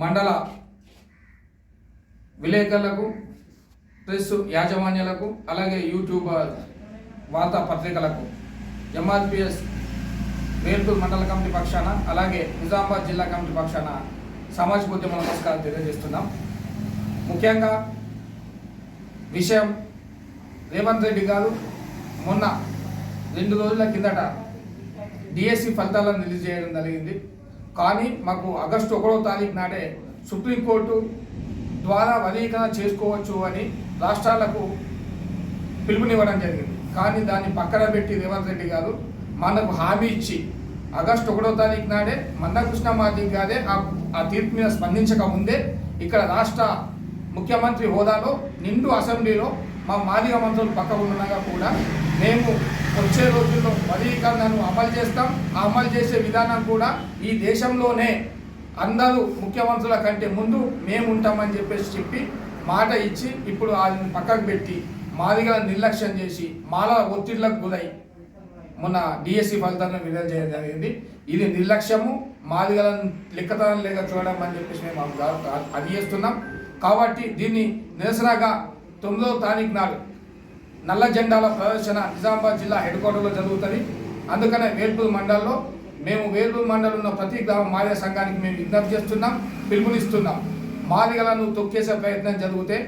మండల విలేకరులకు ప్రెస్ యాజమాన్యాలకు అలాగే యూట్యూబ్ వార్తా పత్రికలకు ఎంఆర్పిఎస్ వేల్పూర్ మండల కమిటీ పక్షాన అలాగే నిజామాబాద్ జిల్లా కమిటీ పక్షాన సామాజిక ఉద్యమ నమస్కారం తెలియజేస్తున్నాం. ముఖ్యంగా విషయం రేవంత్ రెడ్డి గారు మొన్న రెండు రోజుల కిందట డిఎస్సి ఫలితాలను రిలీజ్ చేయడం జరిగింది. కానీ మాకు ఆగస్టు ఒకటో తారీఖు నాడే సుప్రీంకోర్టు ద్వారా వర్గీకరణ చేసుకోవచ్చు అని రాష్ట్రాలకు పిలుపునివ్వడం జరిగింది. కానీ దాన్ని పక్కన పెట్టి రేవంత్ రెడ్డి గారు మనకు హామీ ఇచ్చి ఆగస్టు ఒకటో తారీఖు నాడే మందకృష్ణ మాదిక్ గారే ఆ ఆ తీర్పు మీద స్పందించక ముందే ఇక్కడ రాష్ట్ర ముఖ్యమంత్రి హోదాలో నిండు అసెంబ్లీలో మా మాదిగ మంత్రులు పక్క ఉండగా కూడా మేము వచ్చే రోజుల్లో వర్గీకరణను అమలు చేస్తాం. ఆ అమలు చేసే విధానం కూడా ఈ దేశంలోనే అందరూ ముఖ్యమంత్రుల కంటే ముందు మేము ఉంటామని చెప్పేసి చెప్పి మాట ఇచ్చి ఇప్పుడు వాళ్ళని పక్కకు పెట్టి మాదిగా నిర్లక్ష్యం చేసి మాల ఒత్తిళ్ళకు గురై మొన్న డిఎస్సి ఫలితాలను విడుదల చేయడం జరిగింది. ఇది నిర్లక్ష్యము. మాదిగలను లెక్కతనం లేక చూడడం అని చెప్పేసి మేము అది చేస్తున్నాం. కాబట్టి దీన్ని నిరసనగా తొమ్మిదవ తారీఖు నాడు నల్ల జెండాల ప్రదర్శన నిజామాబాద్ జిల్లా హెడ్ క్వార్టర్లో జరుగుతుంది. అందుకనే వేల్పూర్ మండలంలో మేము వేల్పూర్ మండలం ఉన్న ప్రతి గ్రామ మాదిగ సంఘానికి మేము విజ్ఞప్తి చేస్తున్నాం పిలుపునిస్తున్నాం. మాదిగలను తొక్కేసే ప్రయత్నం జరిగితే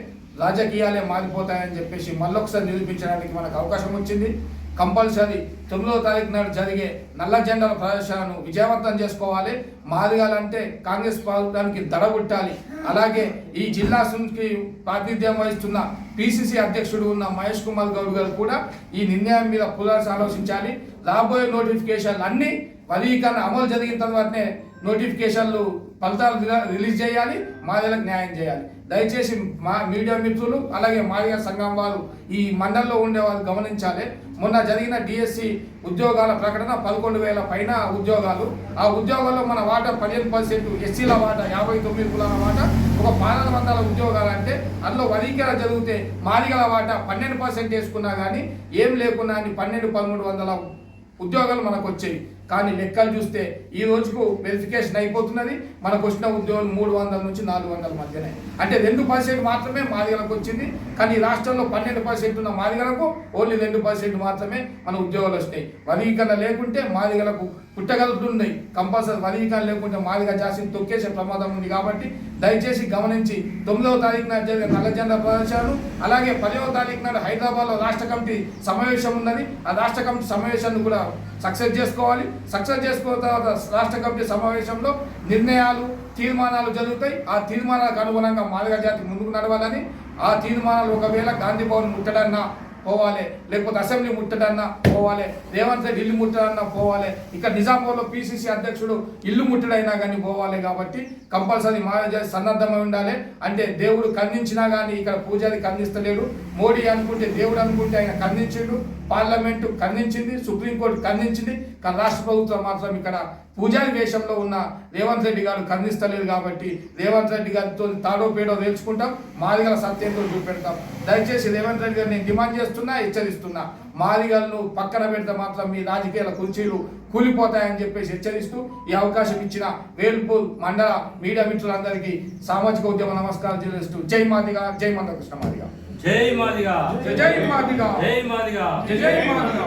రాజకీయాలే మారిపోతాయని చెప్పేసి మళ్ళొకసారి నిరూపించడానికి మనకు అవకాశం వచ్చింది. కంపల్సరీ తొమ్మిదవ తారీఖు నాడు జరిగే నల్ల జెండాల ప్రదర్శనను విజయవంతం చేసుకోవాలి. మాదిగాలంటే కాంగ్రెస్ ప్రభుత్వానికి దడగొట్టాలి అలాగే ఈ జిల్లా సునికి ప్రాతినిధ్యం వహిస్తున్న పిసిసి అధ్యక్షుడు ఉన్న మహేష్ కుమార్ గౌడ్ గారు కూడా ఈ నిర్ణయం మీద పునరాలోచించాలి. రాబోయే నోటిఫికేషన్లు అన్నీ వర్గీకరణ అమలు జరిగిన తర్వాతనే నోటిఫికేషన్లు ఫలితాలు రిలీజ్ చేయాలి మాదిలకు న్యాయం చేయాలి. దయచేసి మా మీడియా మిత్రులు అలాగే మాదిగ సంఘం వారు ఈ మండలంలో ఉండే వారు గమనించాలి. మొన్న జరిగిన డిఎస్సి ఉద్యోగాల ప్రకటన పదకొండు వేల పైన ఉద్యోగాలు. ఆ ఉద్యోగాల్లో మన వాటా పదిహేను పర్సెంట్ ఎస్సీల వాటా యాభై తొమ్మిది కులాల వాటా. ఒక పాలన వందల ఉద్యోగాలు అంటే అందులో వర్గీకరణ జరిగితే మాదిగల వాటా పన్నెండు పర్సెంట్ వేసుకున్నా కానీ ఏం లేకున్నా అని పన్నెండు పదమూడు వందల ఉద్యోగాలు మనకు వచ్చాయి కానీ లెక్కలు చూస్తే ఈ రోజుకు వెరిఫికేషన్ అయిపోతున్నది. మనకు వచ్చిన ఉద్యోగం మూడు వందల నుంచి నాలుగు వందల మధ్యనే. అంటే రెండు పర్సెంట్ మాత్రమే మాదిగలకు వచ్చింది. కానీ ఈ రాష్ట్రంలో పన్నెండు పర్సెంట్ ఉన్న మాదిగలకు ఓన్లీ రెండు పర్సెంట్ మాత్రమే మన ఉద్యోగాలు వస్తాయి వర్గీకరణ లేకుంటే మాదిగలకు పుట్టగలుగుతున్నాయి కంపల్సరీ వర్గీకరణ లేకుంటే మాదిగ జాసిని తొక్కేసే ప్రమాదం ఉంది కాబట్టి దయచేసి గమనించి తొమ్మిదవ తారీఖు నాడు జరిగే నల్లజెండా ప్రదర్శనలు అలాగే పదవ తారీఖు నాడు హైదరాబాద్లో రాష్ట్ర కమిటీ సమావేశం ఉన్నది. ఆ రాష్ట్ర కమిటీ సమావేశాన్ని కూడా సక్సెస్ చేసుకోవాలి. సక్సెస్ చేసుకున్న తర్వాత రాష్ట్ర కమిటీ సమావేశంలో నిర్ణయాలు తీర్మానాలు జరుగుతాయి. ఆ తీర్మానాలకు అనుగుణంగా మాదిగ జాతి ముందుకు నడవాలని ఆ తీర్మానాలు ఒకవేళ గాంధీ భవన్ ముట్టడన్నా పోవాలి. లేకపోతే అసెంబ్లీ ముట్టడన్నా పోవాలి. రేవంత్ రెడ్డి ఇల్లు ముట్టడన్నా పోవాలి. ఇక్కడ నిజామాబాద్లో పిసిసి అధ్యక్షుడు ఇల్లు ముట్టడైనా కానీ పోవాలి కాబట్టి కంపల్సరీ మహారాజా సన్నద్ధమై ఉండాలి. అంటే దేవుడు ఖండించినా కానీ ఇక్కడ పూజారి ఖండిస్తలేడు. మోడీ అనుకుంటే దేవుడు అనుకుంటే ఆయన ఖండించిండు. పార్లమెంటు ఖండించింది. సుప్రీంకోర్టు ఖండించింది. కానీ రాష్ట్ర ప్రభుత్వం మాత్రం ఇక్కడ పూజారి వేషంలో ఉన్న రేవంత్ రెడ్డి గారు ఖండిస్తలేదు కాబట్టి రేవంత్ రెడ్డి గారితో తాడో పేడో వేల్చుకుంటాం. మాదిగల సత్యంతో చూపెడతాం. దయచేసి రేవంత్ రెడ్డి గారు నేను డిమాండ్ చేస్తున్నా హెచ్చరిస్తున్నా. మాదిగలను పక్కన పెడితే మాత్రం మీ రాజకీయాల కుర్చీలు కూలిపోతాయని చెప్పేసి హెచ్చరిస్తూ ఈ అవకాశం ఇచ్చిన వేల్పూర్ మండల మీడియా మిత్రులందరికీ సామాజిక ఉద్యమ నమస్కారం తెలియజేస్తూ జై మాదిగా జై మందకృష్ణ మాదిగా. జై మాదిగా. జై మాదిగా. జై మాదిగా. జై మాదిగా.